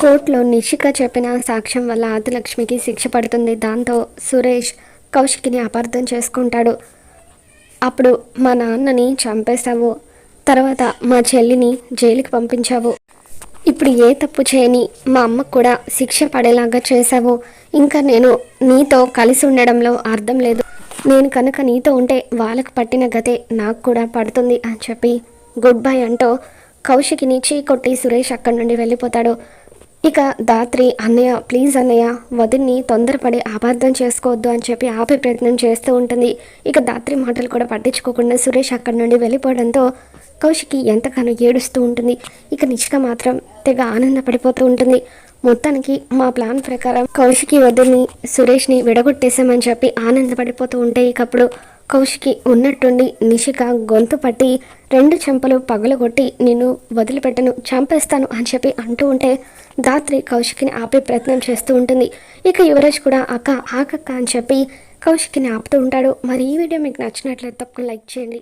కోర్టులో నిషిక చెప్పిన సాక్ష్యం వల్ల ఆదిలక్ష్మికి శిక్ష పడుతుంది. దాంతో సురేష్ కౌశికిని అపార్థం చేసుకుంటాడు. అప్పుడు మా నాన్నని చంపేశావు తర్వాత మా చెల్లిని జైలుకి పంపించావు. ఇప్పుడు ఏ తప్పు చేయని మా అమ్మకు కూడా శిక్ష పడేలాగా చేశావు. ఇంకా నేను నీతో కలిసి ఉండడంలో అర్థం లేదు. నేను కనుక నీతో ఉంటే వాళ్ళకు పట్టిన గతే నాకు కూడా పడుతుంది అని చెప్పి గుడ్ బై అంటూ కౌశికిని చీకొట్టి సురేష్ అక్కడి నుండి వెళ్ళిపోతాడు. ఇక దాత్రి అన్నయ్య ప్లీజ్ అన్నయ్య వదిన్ని తొందరపడి అపార్థం చేసుకోవద్దు అని చెప్పి ఆపే ప్రయత్నం చేస్తూ ఉంటుంది. ఇక దాత్రి మాటలు కూడా పట్టించుకోకుండా సురేష్ అక్కడి నుండి వెళ్ళిపోవడంతో కౌశికి ఎంతగానో ఏడుస్తూ ఉంటుంది. ఇక నిష్క మాత్రం తెగ ఆనందపడిపోతూ ఉంటుంది. మొత్తానికి మా ప్లాన్ ప్రకారం కౌశికి వదిలిని సురేష్ని విడగొట్టేశామని చెప్పి ఆనందపడిపోతూ ఉంటే ఇకప్పుడు కౌశికి ఉన్నట్టుండి నిషిక గొంతు పట్టి రెండు చెంపలు పగలగొట్టి నిన్ను వదిలిపెట్టను చంపేస్తాను అని చెప్పి అంటూ ఉంటే దాత్రి కౌశికిని ఆపే ప్రయత్నం చేస్తూ ఉంటుంది. ఇక యువరాజ్ కూడా అక్క ఆకక్క అని చెప్పి కౌశికిని ఆపుతూ ఉంటాడు. మరి ఈ వీడియో మీకు నచ్చినట్లయితే తప్పకుండా లైక్ చేయండి.